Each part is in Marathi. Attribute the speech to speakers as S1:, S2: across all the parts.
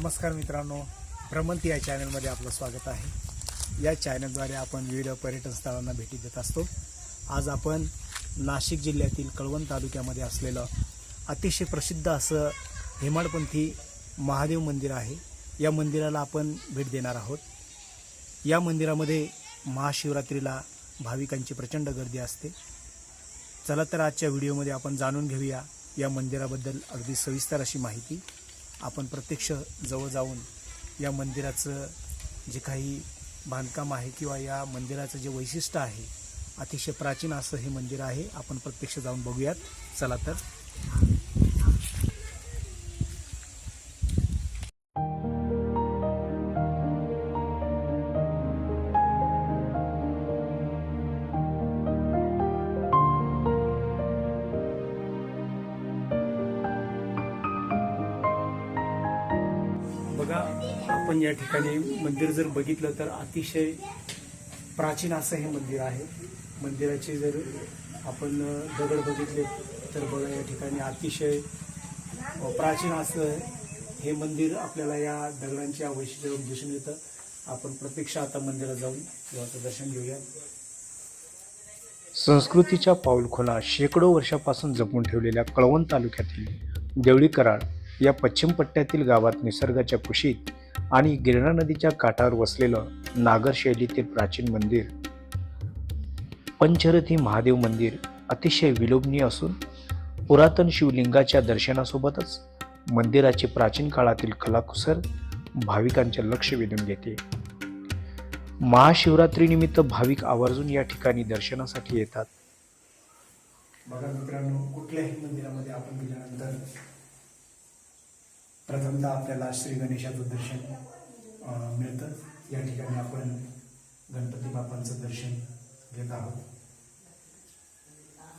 S1: नमस्कार मित्रांनो भ्रमंती या चॅनलमध्ये आपलं स्वागत आहे. या चॅनलद्वारे आपण विविध पर्यटन स्थळांना भेटी देत असतो. आज आपण नाशिक जिल्ह्यातील कळवण तालुक्यामध्ये असलेलं अतिशय प्रसिद्ध असं हेमाडपंथी महादेव मंदिर आहे. या मंदिराला आपण भेट देणार आहोत. या मंदिरामध्ये महाशिवरात्रीला भाविकांची प्रचंड गर्दी असते. चला तर आजच्या व्हिडिओमध्ये आपण जाणून घेऊया या मंदिराबद्दल अगदी सविस्तर अशी माहिती. आपण प्रत्यक्ष जवळ जाऊन या मंदिराचं जे काही बांधकाम आहे किंवा या मंदिराचं जे वैशिष्ट्य आहे अतिशय प्राचीन असं हे मंदिर आहे आपण प्रत्यक्ष जाऊन बघूयात. चला तर. बघा आपण या ठिकाणी मंदिर जर बघितलं तर अतिशय प्राचीन असं हे मंदिर आहे. मंदिराचे जर आपण दगड बघितले तर बघा या ठिकाणी अतिशय प्राचीन असं हे मंदिर आपल्याला या दगडांच्या वैशिष्ट्यावरून दिसून येतं. आपण प्रत्यक्ष आता मंदिरात जाऊन देवाचं दर्शन घेऊया. संस्कृतीच्या पाऊलखोला शेकडो वर्षापासून जपून ठेवलेल्या कळवण तालुक्यातील देवळी कराड या पश्चिम पट्ट्यातील गावात निसर्गाच्या कुशीत आणि गिरणा नदीच्या काठावर वसलेलं नागर शैलीतील प्राचीन मंदिर. पंचरथी महादेव मंदिर अतिशय विलोभनीय असून पुरातन शिवलिंगाच्या दर्शनासोबतच मंदिराचे प्राचीन काळातील कलाकुसर भाविकांचे लक्ष वेधून घेते. महाशिवरात्रीनिमित्त भाविक आवर्जून या ठिकाणी दर्शनासाठी येतात. बघा मित्रांनो कुठल्याही मंदिरामध्ये आपण गेल्यानंतर प्रथमतः आपल्याला श्री गणेशाचं दर्शन मिळतं. या ठिकाणी आपण गणपती बाप्पांचं दर्शन घेत आहोत.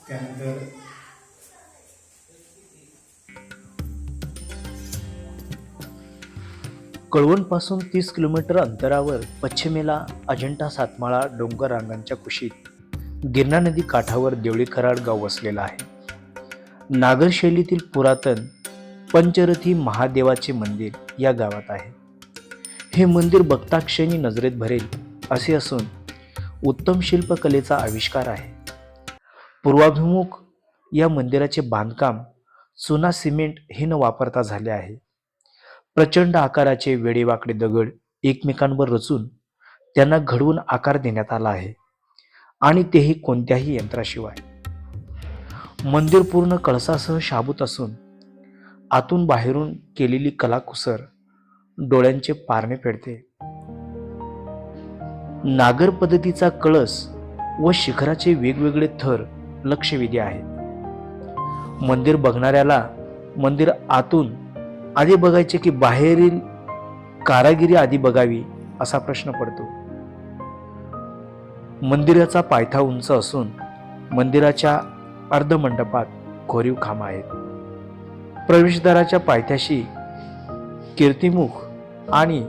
S1: त्यानंतर कळवणपासून तीस किलोमीटर अंतरावर पश्चिमेला अजंठा सातमाळा डोंगर रांगांच्या कुशीत गिरणा नदी काठावर देवळी खराड गाव वसलेला आहे. नागर शैलीतील पुरातन पंचरथी महादेवाचे मंदिर या गावात आहे. हे मंदिर बघताक्षणी नजरेत भरेल असे असून उत्तम शिल्पकलेचा आविष्कार आहे. पूर्वाभिमुख या मंदिराचे बांधकाम चुना सिमेंट हे न वापरता झाले आहे. प्रचंड आकाराचे वेडेवाकडे दगड एकमेकांवर रचून त्यांना घडवून आकार देण्यात आला आहे आणि तेही कोणत्याही यंत्राशिवाय. मंदिर पूर्ण कळसासह शाबूत असून आतून बाहेरून केलेली कलाकुसर डोळ्यांचे पारणे फेडते. नागर पद्धतीचा कळस व शिखराचे वेगवेगळे थर लक्षवेधी आहेत. मंदिर बघणाऱ्याला मंदिर आतून आधी बघायचे की बाहेरील कारागिरी आधी बघावी असा प्रश्न पडतो. मंदिराचा पायथा उंच असून मंदिराच्या अर्धमंडपात कोरीव खांब आहेत. प्रवेशद्वाराच्या पायथ्याशी कीर्तिमुख आणि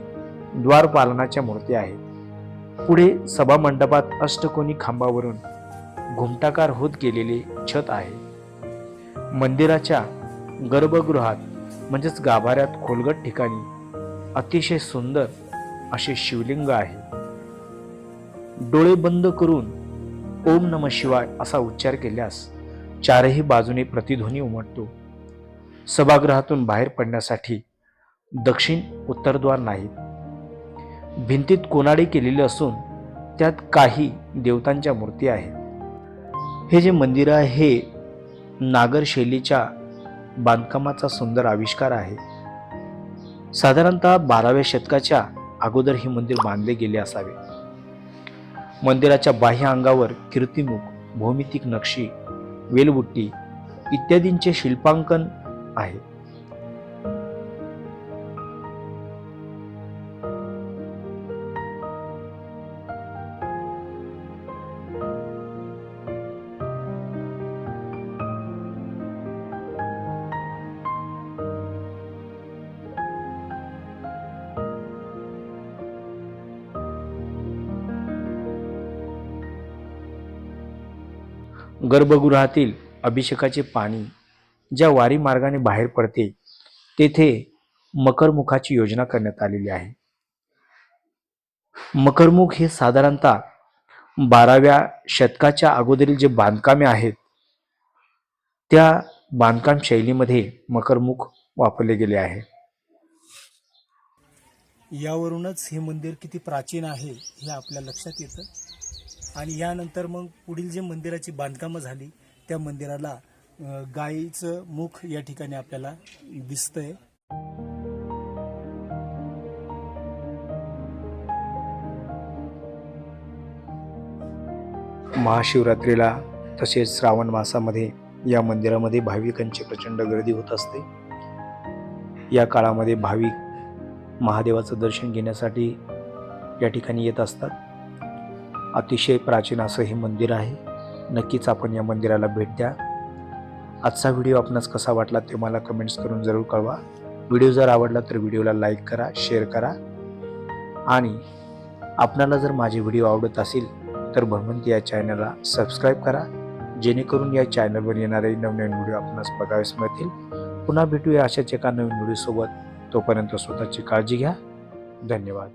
S1: द्वारपालनाच्या मूर्ती आहेत. पुढे सभामंडपात अष्टकोनी खांबावरून घुमटाकार होत गेलेले छत आहे. मंदिराच्या गर्भगृहात म्हणजेच गाभाऱ्यात खोलगट ठिकाणी अतिशय सुंदर असे शिवलिंग आहे. डोळे बंद करून ओम नम शिवाय असा उच्चार केल्यास चारही बाजूने प्रतिध्वनी उमटतो. सभागृहातून बाहेर पडण्यासाठी दक्षिण उत्तरद्वार नाहीत. भिंतीत कोनाडी केलेली असून त्यात काही देवतांच्या मूर्ती आहेत. हे जे मंदिर आहे हे नागर शैलीच्या बांधकामाचा सुंदर आविष्कार आहे. साधारणतः बाराव्या शतकाच्या अगोदर हे मंदिर बांधले गेले असावे. मंदिराच्या बाह्य अंगावर कीर्तिमुख भौमितिक नक्षी वेलबुट्टी इत्यादींचे शिल्पांकन आहे गर्भगृहातील अभिषेकाचे पाणी ज्या वारी मार्गाने बाहेर पडते तेथे मकरमुखाची योजना करण्यात आलेली आहे. मकरमुख हे साधारणतः बाराव्या शतकाच्या अगोदरील जे बांधकामे आहेत त्या बांधकाम शैलीमध्ये मकरमुख वापरले गेले आहे.
S2: यावरूनच हे मंदिर किती प्राचीन आहे हे आपल्या लक्षात येतं. आणि यानंतर मग पुढील जे मंदिराची बांधकामं झाली त्या मंदिराला गायीचं मुख या ठिकाणी आपल्याला दिसतंय.
S1: महाशिवरात्रीला तसेच श्रावण मासामध्ये या मंदिरामध्ये भाविकांची प्रचंड गर्दी होत असते. या काळामध्ये भाविक महादेवाचं दर्शन घेण्यासाठी या ठिकाणी येत असतात. अतिशय प्राचीन असं हे मंदिर आहे. नक्कीच आपण या मंदिराला भेट द्या. आजचा व्हिडिओ आपणास कसा वाटला ते मला कमेंट्स करून जरूर कळवा. व्हिडिओ जर आवडला तर व्हिडिओला लाईक करा शेअर करा. आणि आपणाला जर माझे व्हिडिओ आवडत असेल तर भ्रमंती या चॅनलला सबस्क्राईब करा. जेणेकरून या चॅनलवर येणारे नवनवीन व्हिडिओ आपणास बघावेस मिळतील. पुन्हा भेटूया अशाच एका नवीन व्हिडिओसोबत. तोपर्यंत स्वतःची काळजी घ्या. धन्यवाद.